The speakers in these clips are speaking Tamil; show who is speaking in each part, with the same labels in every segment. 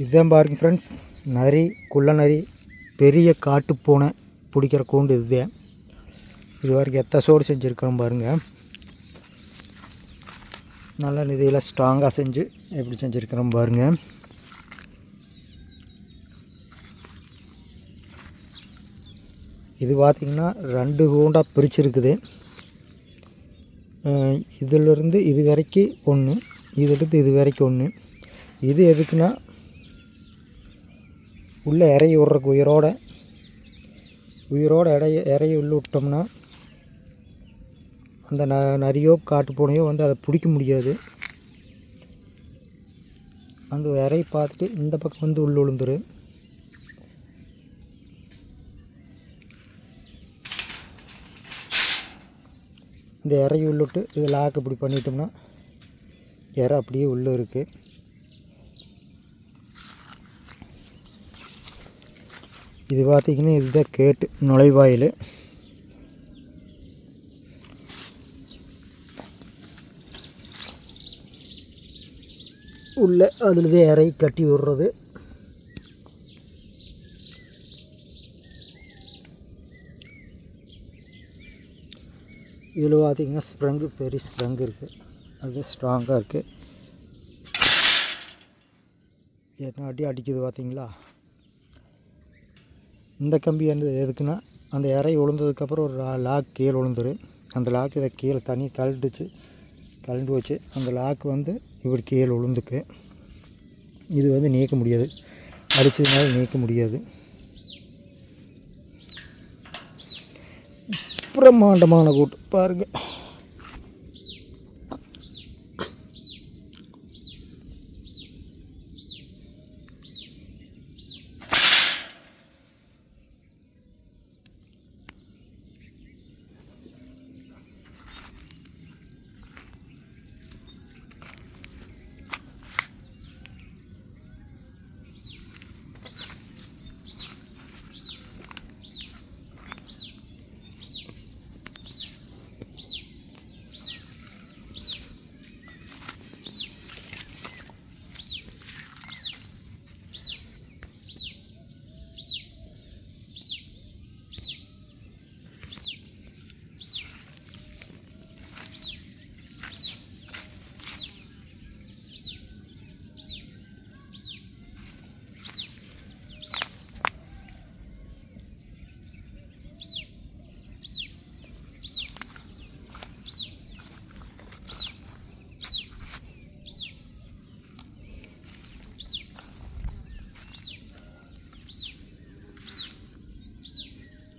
Speaker 1: இதுதான் பாருங்க ஃப்ரெண்ட்ஸ் நரி குள்ள நரி பெரிய காட்டு பூனை பிடிக்கிற கூண்டு இதுதான். இது வரைக்கும் எத்த சோறு செஞ்சுருக்கிறோம் பாருங்கள் நல்ல நிதியில் ஸ்ட்ராங்காக செஞ்சு எப்படி செஞ்சுருக்கிறோம் பாருங்கள் இது பார்த்திங்கன்னா ரெண்டு கூண்டாக பிரிச்சிருக்குது. இதிலிருந்து இது வரைக்கும் ஒன்று இதுலேருந்து இது வரைக்கும் ஒன்று இது எதுக்குன்னா உள்ளே இறைய விட்றக்கு உயிரோட உயிரோட இடைய இறைய உள்ள விட்டோம்னா அந்த ந நரியோ காட்டுப்பூனையோ வந்து அதை பிடிக்க முடியாது. அந்த இறைய பார்த்துட்டு இந்த பக்கம் வந்து உள்ளே விழுந்துரு. இந்த இறைய உள்ளிட்டு இது லாக் இப்படி பண்ணிட்டோம்னா இறை அப்படியே உள்ளே இருக்குது இது பார்த்திங்கன்னா இதுதான் கேட்டு நுழைவாயில். உள்ள அதில் தான் இறை கட்டி விடுறது. இதில் பார்த்திங்கன்னா ஸ்ப்ரங்கு பெரிய ஸ்ப்ரங்கு இருக்குது அது ஸ்ட்ராங்காக இருக்குது என்ன அடி அடிக்குது பார்த்தீங்களா இந்த கம்பி வந்து எதுக்குன்னா அந்த இறை விழுந்ததுக்கப்புறம் ஒரு லாக் கீழே விழுந்துரு அந்த லாக் இதை கீழே தண்ணி கழண்டுச்சு கழண்டு வச்சு அந்த லாக் வந்து இப்படி கீழே விழுந்துக்கு இது வந்து நீக்க முடியாது. அடிச்சதுனால நீக்க முடியாது. பிரம்மாண்டமான கூட்டு. பாருங்கள்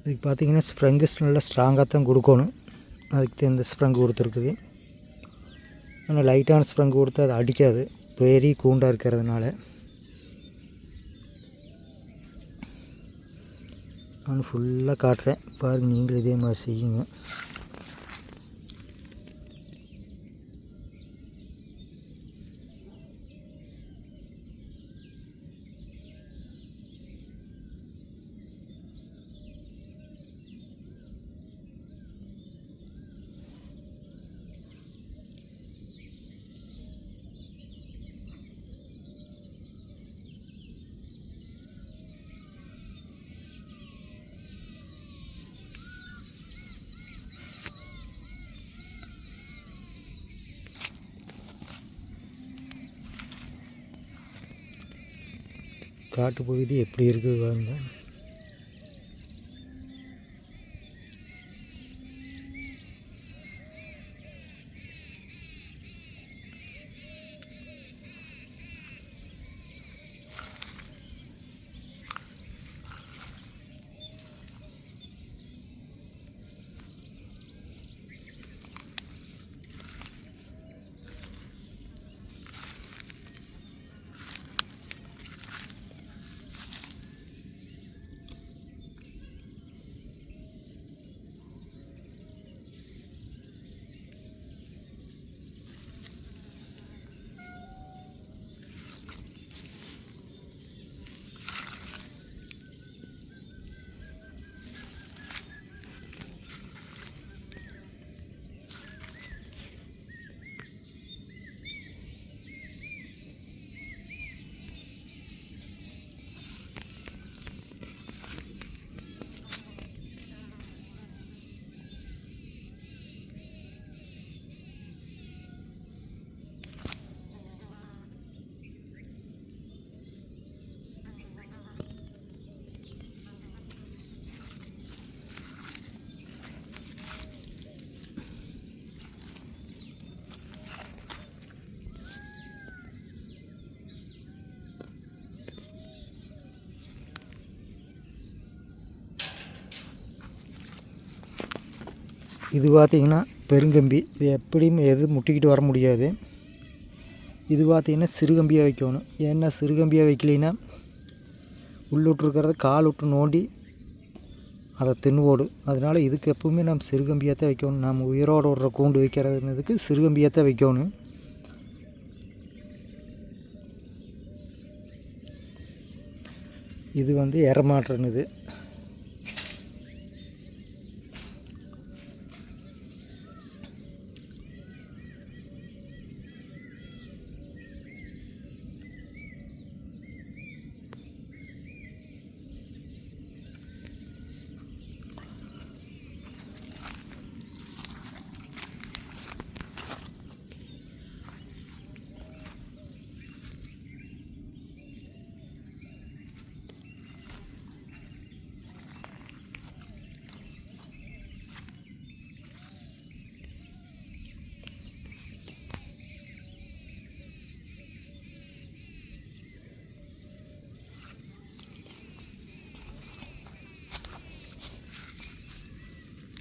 Speaker 1: இதுக்கு பார்த்தீங்கன்னா ஸ்ப்ரங்கு நல்லா ஸ்ட்ராங்காக தான் கொடுக்கணும். அதுக்கு தான் இந்த ஸ்ப்ரங்கு கொடுத்துருக்குது. ஆனால் லைட்டான ஸ்ப்ரங்கு கொடுத்தா அது அடிக்காது. பெரிய கூண்டாக இருக்கிறதுனால. நான் ஃபுல்லாக காட்டுறேன். பாருங்கள் நீங்களும் இதே மாதிரி செய்யுங்க. காட்டு பகுதி எப்படி இருக்குது பாருங்கள் இது பார்த்திங்கன்னா பெருங்கம்பி. இது எப்படியும் எது முட்டிக்கிட்டு வர முடியாது. இது பார்த்திங்கன்னா சிறுகம்பியாக வைக்கணும். ஏன்னா சிறுகம்பியாக வைக்கலைன்னா உள்ளுட்ருக்கிறத கால் விட்டு நோண்டி அதை தின்னு ஓடும். அதனால் இதுக்கு எப்பவுமே நம்ம சிறுகம்பியாக தான் வைக்கணும். நம்ம உயிரோடு விடுற கூண்டு வைக்கிறதுக்கு சிறுகம்பியாக தான் வைக்கணும். இது வந்து எரமாட்டுறன்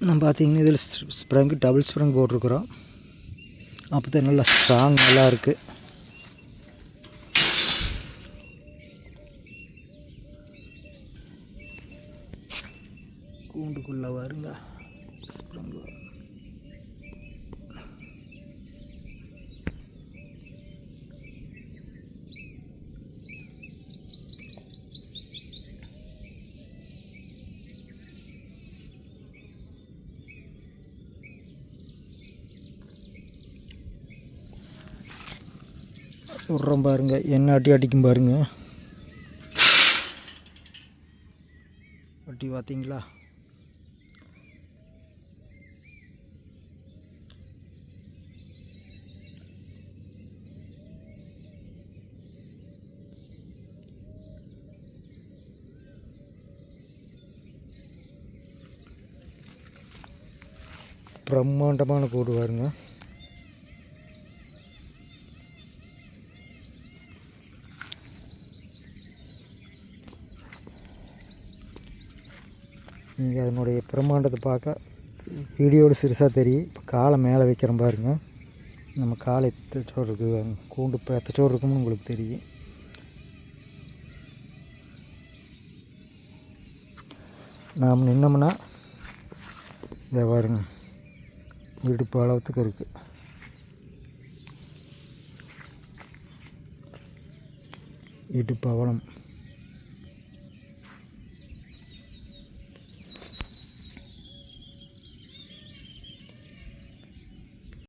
Speaker 1: நம்ம பார்த்தீங்கன்னா இதில் ஸ்ப்ரங்கு டபுள் ஸ்ப்ரங் போட்டிருக்குறோம். அப்போ தான் நல்லா ஸ்ட்ராங் நல்லா இருக்குது கூண்டுக்குள்ளே வருங்க. ஸ்ப்ரங் விட்றோம் பாருங்கள் என்ன அட்டி அடிக்கும் பாருங்க. அட்டி பார்த்தீங்களா? பிரம்மாண்டமான கூடு பாருங்கள் நீங்கள் அதனுடைய பிரம்மாண்டத்தை பார்க்க வீடியோடு சிறுசாக தெரியும். இப்போ காலை மேலே வைக்கிற பாருங்க. நம்ம காலை எத்தச்சோடு இருக்குது கூண்டு இப்போ எத்தச்சோடு இருக்கும்னு உங்களுக்கு தெரியும். நாம் நின்னோம்னா இதை பாருங்க. இடுப்பு அளவுக்கு இருக்குது இடுப்பு அவலம்.